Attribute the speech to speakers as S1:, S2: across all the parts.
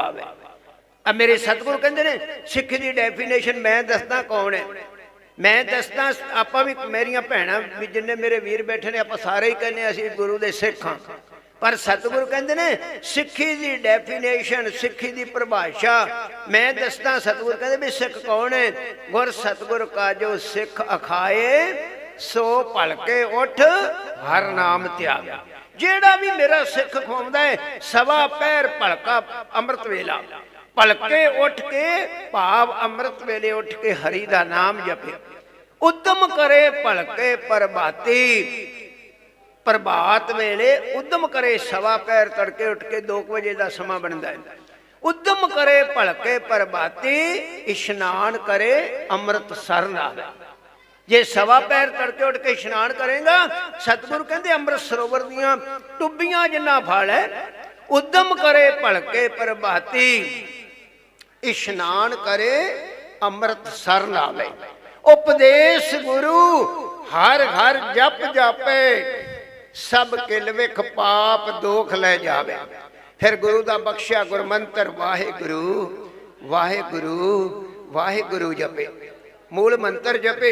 S1: ਆਵੇ। ਆ ਮੇਰੇ ਸਤਿਗੁਰੂ ਕਹਿੰਦੇ ਨੇ, ਸਿੱਖ ਦੀ ਡੈਫੀਨੇਸ਼ਨ ਮੈਂ ਦੱਸਦਾ ਕੌਣ ਹੈ? ਮੈਂ ਦੱਸਦਾ, ਆਪਾਂ ਵੀ ਮੇਰੀਆਂ ਭੈਣਾਂ ਵੀ ਜਿੰਨੇ ਮੇਰੇ ਵੀਰ ਬੈਠੇ ਨੇ, ਆਪਾਂ ਸਾਰੇ ਹੀ ਕਹਿੰਦੇ ਅਸੀਂ ਗੁਰੂ ਦੇ ਸਿੱਖ ਹਾਂ। ਪਰ ਸਤਿਗੁਰੂ ਕਹਿੰਦੇ ਨੇ, ਸਿੱਖੀ ਦੀ ਡੈਫੀਨੇਸ਼ਨ ਸਿੱਖੀ ਦੀ ਪਰਿਭਾਸ਼ਾ, ਮੈਂ ਦੱਸਦਾ, ਸਤਿਗੁਰੂ ਕਹਿੰਦੇ ਵੀ ਸਿੱਖ ਕੌਣ ਹੈ? ਗੁਰ ਸਤਿਗੁਰ ਕਾ ਜੋ ਸਿੱਖ ਅਖਾਏ, ਸੋ ਭਲਕੇ ਉਠ, ਹਰ ਨਾਮ ਧਿਆਵੇ ਜਿਹੜਾ ਵੀ ਮੇਰਾ ਸਿੱਖ ਖਵਾਉਂਦਾ ਹੈ, ਸਵਾ ਪੈਰ ਭਲਕਾ ਅੰਮ੍ਰਿਤ ਵੇਲਾ। ਭਲਕੇ ਉੱਠ ਕੇ ਭਾਵ ਅੰਮ੍ਰਿਤ ਵੇਲੇ ਉੱਠ ਕੇ ਹਰੀ ਦਾ ਨਾਮ ਜਪੇ। ਉਦਮ ਕਰੇ ਭਲਕੇ ਪ੍ਰਭਾਤੀ। ਪ੍ਰਭਾਤ ਵੇਲੇ ਉਦਮ ਕਰੇ ਸਵਾ ਪੈਰ ਤੜਕੇ ਉੱਠ ਕੇ 2 ਵਜੇ ਦਾ ਸਮਾਂ ਬਣਦਾ ਹੈ। ਉਦਮ ਕਰੇ ਭਲਕੇ ਪ੍ਰਭਾਤੀ, ਇਸ਼ਨਾਨ ਕਰੇ ਅੰਮ੍ਰਿਤ ਸਰ ਨਾਲ। ਜੇ ਸਵਾ ਪੈਰ ਤੜਕੇ ਉੱਠ ਕੇ ਇਸ਼ਨਾਨ ਕਰੇਗਾ, ਸਤਿਗੁਰੂ ਕਹਿੰਦੇ ਅੰਮ੍ਰਿਤ ਸਰੋਵਰ ਦੀਆਂ ਟੁੱਬੀਆਂ ਜਿੰਨਾ ਫਲ ਹੈ, ਉਦਮ ਕਰੇ ਭਲਕੇ ਪ੍ਰਭਾਤੀ। ਇਸ਼ਨਾਨ ਕਰੇ, ਅੰਮ੍ਰਿਤ ਸਰ ਨਾਵੇ ਉਪਦੇਸ਼ ਗੁਰੂ, ਹਰ ਹਰ ਜਪ ਜਾਪੇ, ਸਭ ਕਿਲ ਵਿਖ ਪਾਪ ਦੋਖ ਲੈ ਜਾਵੇ। ਫਿਰ ਗੁਰੂ ਦਾ ਬਖਸ਼ਿਆ ਗੁਰਮੰਤਰ, ਵਾਹਿਗੁਰੂ ਵਾਹਿਗੁਰੂ ਵਾਹਿਗੁਰੂ ਜਪੇ। ਮੂਲ ਮੰਤਰ ਜਪੇ।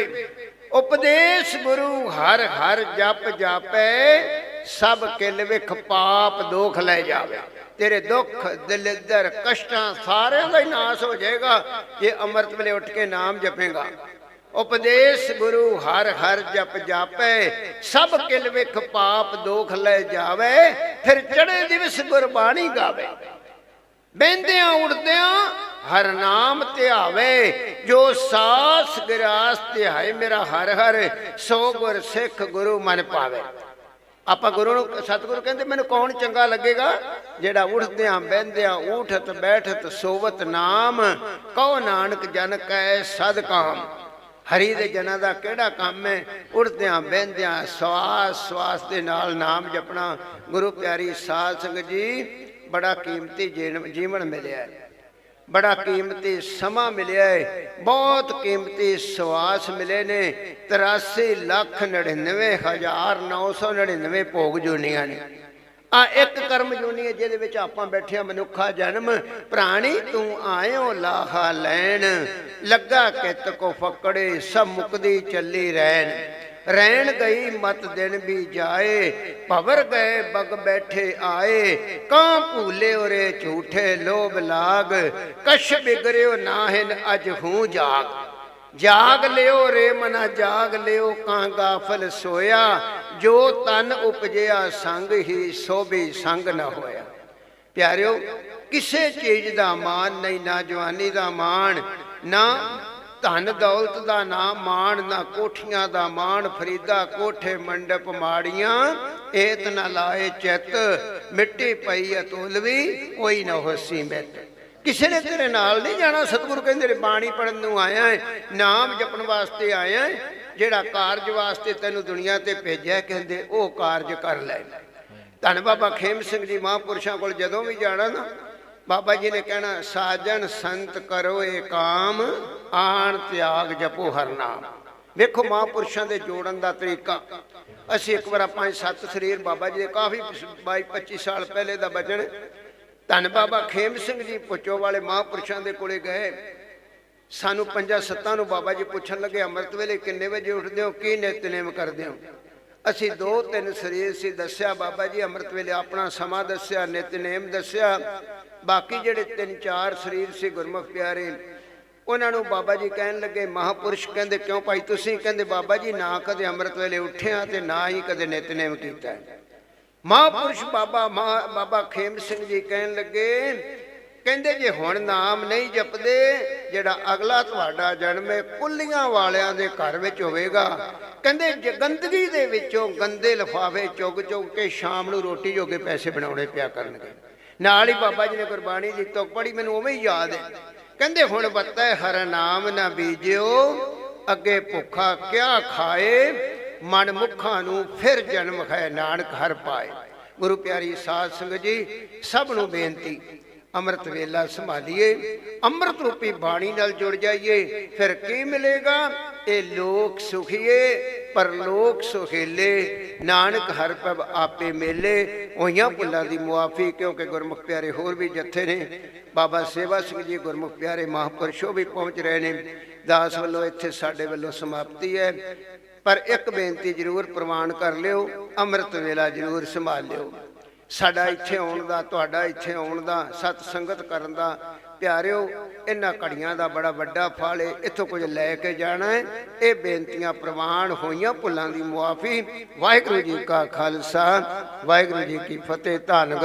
S1: ਉਪਦੇਸ਼ ਗੁਰੂ ਹਰ ਹਰ ਜਪ ਜਾਪੇ, ਸਭ ਕਿਲ ਵਿਖ ਪਾਪ ਦੋਖ ਲੈ ਜਾਵੇ। ਤੇਰੇ ਦੁੱਖ ਦਲਿੱਦਰ ਕਸ਼ਟਾਂ ਸਾਰਿਆਂ ਦਾ ਹੀ ਨਾਸ ਹੋ ਜਾਏਗਾ ਜੇ ਅੰਮ੍ਰਿਤ ਵੇਲੇ ਉੱਠ ਕੇ ਨਾਮ ਜਪੇਗਾ। ਉਪਦੇਸ਼ ਗੁਰੂ ਹਰ ਹਰ ਜਪ ਜਾਪੈ, ਸਭ ਕਿਲ ਵਿਖ ਪਾਪ ਦੋਖ ਲੈ ਜਾਵੇ, ਫਿਰ ਚੜੇ ਦਿਵਸ ਗੁਰਬਾਣੀ ਗਾਵੇ। ਬਹਿੰਦਿਆਂ ਉੜਦਿਆਂ ਹਰ ਨਾਮ ਧਿਆਵੇ ਜੋ ਸਾਸ ਗਿਰਾਸ ਧਿਆਏ ਮੇਰਾ ਹਰ ਹਰ, ਸੋ ਗੁਰ ਸਿੱਖ ਗੁਰੂ ਮਨ ਪਾਵੇ। ਆਪਾਂ ਗੁਰੂ ਨੂੰ, ਸਤਿਗੁਰੂ ਕਹਿੰਦੇ, ਮੈਨੂੰ ਕੌਣ ਚੰਗਾ ਲੱਗੇਗਾ? ਜਿਹੜਾ ਉਠਦਿਆਂ, ਬਹਿੰਦਿਆਂ ਉਠਤ ਬੈਠਤ, ਸੋਵਤ ਨਾਮ ਕਹੋ ਨਾਨਕ ਜਨ ਕੈ ਸਦ ਕਾਮ? ਹਰੀ ਦੇ ਜਨਾਂ ਦਾ ਕਿਹੜਾ ਕੰਮ ਹੈ? ਉਠਦਿਆਂ, ਬਹਿੰਦਿਆਂ, ਸਵਾਸ ਸਵਾਸ ਦੇ ਨਾਲ ਨਾਮ ਜਪਣਾ। ਗੁਰੂ ਪਿਆਰੀ ਸਾਧ ਸੰਗਤ ਜੀ, ਬੜਾ ਕੀਮਤੀ ਜੀਣ- ਜੀਵਨ ਮਿਲਿਆ ਹੈ। ਬੜਾ ਕੀਮਤੀ ਸਮਾਂ ਮਿਲਿਆ ਹੈ ਬਹੁਤ ਕੀਮਤੀ ਸਵਾਸ ਮਿਲੇ ਨੇ। 83 ਲੱਖ 99 ਹਜ਼ਾਰ 999 ਭੋਗ ਜੁਨੀਆਂ ਨੇ। ਆ ਇੱਕ ਕਰਮ ਜੁਨੀ ਹੈ ਜਿਹਦੇ ਵਿੱਚ ਆਪਾਂ ਬੈਠੇ ਮਨੁੱਖਾ ਜਨਮ। ਪ੍ਰਾਣੀ ਤੂੰ ਆਇਓ ਲਾਹਾ ਲੈਣ। ਲੱਗਾ ਕਿਤ ਕੋ ਫਕੜੇ, ਸਭ ਮੁਕਦੀ ਚੱਲੀ ਰਹਿਣ। ਰਹਿਣ ਗਈ ਮਤ ਦਿਨ ਵੀ ਜਾਏ, ਭਵਰ ਗਏ ਬਗ ਬੈਠੇ ਆਏ, ਕਾਂ ਭੂਲੇ ਉਰੇ ਝੂਠੇ ਲੋਭ ਲਾਗ, ਕਛ ਬਿਗਰਿਓ ਨਾਹਿਨ ਅਜ ਹੂੰ ਜਾਗ। ਜਾਗ ਲਿਓ ਰੇ ਮਨਾ, ਜਾਗ ਲਿਓ ਕਾਂ ਗਾਫਲ ਸੋਇਆ, ਜੋ ਤਨ ਉਪਜਿਆ ਸੰਗ ਹੀ ਸੋਭੀ ਸੰਗ ਨਾ ਹੋਇਆ। ਪਿਆਰਿਓ, ਕਿਸੇ ਚੀਜ਼ ਦਾ ਮਾਣ ਨਹੀਂ, ਨਾ ਜਵਾਨੀ ਦਾ ਮਾਣ, ਨਾ ਧਨ ਦੌਲਤ ਦਾ ਨਾਮ ਮਾਣ ਨਾ ਕੋਠੀਆਂ ਦਾ ਮਾਣ, ਫਰੀਦਾ ਕੋਠੇ ਮੰਡਪ ਮਾੜੀਆਂ, ਏਤ ਨ ਲਾਏ ਚਿੱਤ, ਮਿੱਟੀ ਪਈ ਅਤੁਲਵੀ ਕੋਈ ਨਾ ਹੋਸੀ ਮਿੱਤ ਕਿਸੇ ਨੇ ਤੇਰੇ ਨਾਲ ਨਹੀਂ ਜਾਣਾ, ਸਤਿਗੁਰੂ ਕਹਿੰਦੇ ਨੇ, ਬਾਣੀ ਪੜਨ ਨੂੰ ਆਇਆ ਹੈ ਨਾਮ ਜਪਣ ਵਾਸਤੇ ਆਇਆ ਹੈ ਜਿਹੜਾ ਕਾਰਜ ਵਾਸਤੇ ਤੈਨੂੰ ਦੁਨੀਆ ਤੇ ਭੇਜਿਆ ਕਹਿੰਦੇ, ਉਹ ਕਾਰਜ ਕਰ ਲੈ। ਧੰਨ ਬਾਬਾ ਖੇਮ ਸਿੰਘ ਜੀ ਮਹਾਂਪੁਰਸ਼ਾਂ ਕੋਲ ਜਦੋਂ ਵੀ ਜਾਣਾ ਨਾ ਬਾਬਾ ਜੀ ਨੇ ਕਹਿਣਾ, ਸਾਜਨ ਸੰਤ ਕਰੋ ਏ ਕਾਮ, ਆਣ ਤਿਆਗ ਜਪੋ ਹਰਨਾਮ ਵੇਖੋ ਮਹਾਂਪੁਰਸ਼ਾਂ ਦੇ ਜੋੜਨ ਦਾ ਤਰੀਕਾ। ਅਸੀਂ ਇੱਕ ਵਾਰ ਪੰਜ ਸੱਤ ਸਰੀਰ ਬਾਬਾ ਜੀ ਦੇ ਕਾਫੀ 22 25 ਸਾਲ ਪਹਿਲੇ ਦਾ ਬਚਨ ਧੰਨ ਬਾਬਾ ਖੇਮ ਸਿੰਘ ਜੀ ਪੁੱਚੋ ਵਾਲੇ ਮਹਾਂਪੁਰਸ਼ਾਂ ਦੇ ਕੋਲੇ ਗਏ। ਸਾਨੂੰ ਪੰਜਾਂ ਸੱਤਾਂ ਨੂੰ ਬਾਬਾ ਜੀ ਪੁੱਛਣ ਲੱਗੇ, ਅੰਮ੍ਰਿਤ ਵੇਲੇ ਕਿੰਨੇ ਵਜੇ ਉੱਠਦੇ ਹੋ? ਕੀ ਨਿਤਨੇਮ ਕਰਦੇ ਹੋ? ਅਸੀਂ ਦੋ ਤਿੰਨ ਸਰੀਰ ਸੀ, ਦੱਸਿਆ ਬਾਬਾ ਜੀ, ਅੰਮ੍ਰਿਤ ਵੇਲੇ ਆਪਣਾ ਸਮਾਂ ਦੱਸਿਆ, ਨਿਤਨੇਮ ਦੱਸਿਆ। ਬਾਕੀ ਜਿਹੜੇ ਤਿੰਨ ਚਾਰ ਸਰੀਰ ਸੀ ਗੁਰਮੁਖ ਪਿਆਰੇ, ਉਹਨਾਂ ਨੂੰ ਬਾਬਾ ਜੀ ਕਹਿਣ ਲੱਗੇ, ਮਹਾਪੁਰਸ਼ ਕਹਿੰਦੇ, ਕਿਉਂ ਭਾਈ ਤੁਸੀਂ? ਕਹਿੰਦੇ, ਬਾਬਾ ਜੀ, ਨਾ ਕਦੇ ਅੰਮ੍ਰਿਤ ਵੇਲੇ ਉੱਠਿਆ ਤੇ ਨਾ ਹੀ ਕਦੇ ਨਿਤਨੇਮ ਕੀਤਾ। ਹੈ ਮਹਾਪੁਰਸ਼ ਬਾਬਾ, ਮਹਾ- ਬਾਬਾ ਖੇਮ ਸਿੰਘ ਜੀ ਕਹਿਣ ਲੱਗੇ, ਕਹਿੰਦੇ ਜੇ ਹੁਣ ਨਾਮ ਨਹੀਂ ਜਪਦੇ ਜਿਹੜਾ ਅਗਲਾ ਤੁਹਾਡਾ ਜਨਮ ਹੈ, ਕੁੱਲੀਆਂ ਵਾਲਿਆਂ ਦੇ ਘਰ ਵਿੱਚ ਹੋਵੇਗਾ। ਕਹਿੰਦੇ ਗੰਦਗੀ ਦੇ ਵਿੱਚੋਂ ਗੰਦੇ ਲਫਾਫੇ ਚੁਗ ਚੁਗ ਕੇ ਸ਼ਾਮ ਨੂੰ ਰੋਟੀ ਜੋਗੇ ਪੈਸੇ ਬਣਾਉਣੇ ਪਿਆ ਕਰਨਗੇ। ਨਾਲ ਹੀ ਬਾਬਾ ਜੀ ਨੇ ਗੁਰਬਾਣੀ ਦੀ ਤੁਕ ਪੜੀ ਮੈਨੂੰ ਉਵੇਂ ਹੀ ਯਾਦ ਹੈ। ਕਹਿੰਦੇ ਹੁਣ ਬੱਤਾ ਹਰ ਨਾਮ ਨਾ ਬੀਜਿਓ, ਅੱਗੇ ਭੁੱਖਾ ਕਿਆ ਖਾਏ, ਮਨ ਮੁਖਾਂ ਨੂੰ ਫਿਰ ਜਨਮ ਹੈ, ਨਾਨਕ ਹਰ ਪਾਏ। ਗੁਰੂ ਪਿਆਰੀ ਸਾਧ ਸੰਗਤ ਜੀ, ਸਭ ਨੂੰ ਬੇਨਤੀ ਅੰਮ੍ਰਿਤ ਵੇਲਾ ਸੰਭਾਲੀਏ, ਅੰਮ੍ਰਿਤ ਰੂਪੀ ਬਾਣੀ ਨਾਲ ਜੁੜ ਜਾਈਏ, ਫਿਰ ਕੀ ਮਿਲੇਗਾ? ਇਹ ਲੋਕ ਸੁਖੀਏ, ਪਰਲੋਕ ਸੁਹੇਲੇ ਨਾਨਕ ਹਰ ਪਬ ਆਪੇ ਮੇਲੇ। ਹੋਈਆਂ ਭੁੱਲਾਂ ਦੀ ਮੁਆਫੀ, ਕਿਉਂਕਿ ਗੁਰਮੁਖ ਪਿਆਰੇ ਹੋਰ ਵੀ ਜੱਥੇ ਨੇ। ਬਾਬਾ ਸੇਵਾ ਸਿੰਘ ਜੀ ਗੁਰਮੁਖ ਪਿਆਰੇ ਮਹਾਂਪੁਰਸ਼ੋ ਵੀ ਪਹੁੰਚ ਰਹੇ ਨੇ। ਦਾਸ ਵੱਲੋਂ ਇੱਥੇ ਸਾਡੇ ਵੱਲੋਂ ਸਮਾਪਤੀ ਹੈ। ਪਰ ਇੱਕ ਬੇਨਤੀ ਜ਼ਰੂਰ ਪ੍ਰਵਾਨ ਕਰ ਲਿਓ, ਅੰਮ੍ਰਿਤ ਵੇਲਾ ਜ਼ਰੂਰ ਸੰਭਾਲ ਲਿਓ। ਸਾਡਾ ਇੱਥੇ ਆਉਣ ਦਾ, ਤੁਹਾਡਾ ਇੱਥੇ ਆਉਣ ਦਾ, ਸਤ ਸੰਗਤ ਕਰਨ ਦਾ, ਪਿਆਰਿਓ, ਇਹਨਾਂ ਘੜੀਆਂ ਦਾ ਬੜਾ ਵੱਡਾ ਫਲ ਹੈ ਇੱਥੋਂ ਕੁਝ ਲੈ ਕੇ ਜਾਣਾ ਹੈ ਇਹ ਬੇਨਤੀਆਂ ਪ੍ਰਵਾਨ ਹੋਈਆਂ ਭੁੱਲਾਂ ਦੀ ਮੁਆਫੀ। ਵਾਹਿਗੁਰੂ ਜੀ ਕਾ ਖਾਲਸਾ, ਵਾਹਿਗੁਰੂ ਜੀ ਕੀ ਫਤਿਹ ਧੰਨ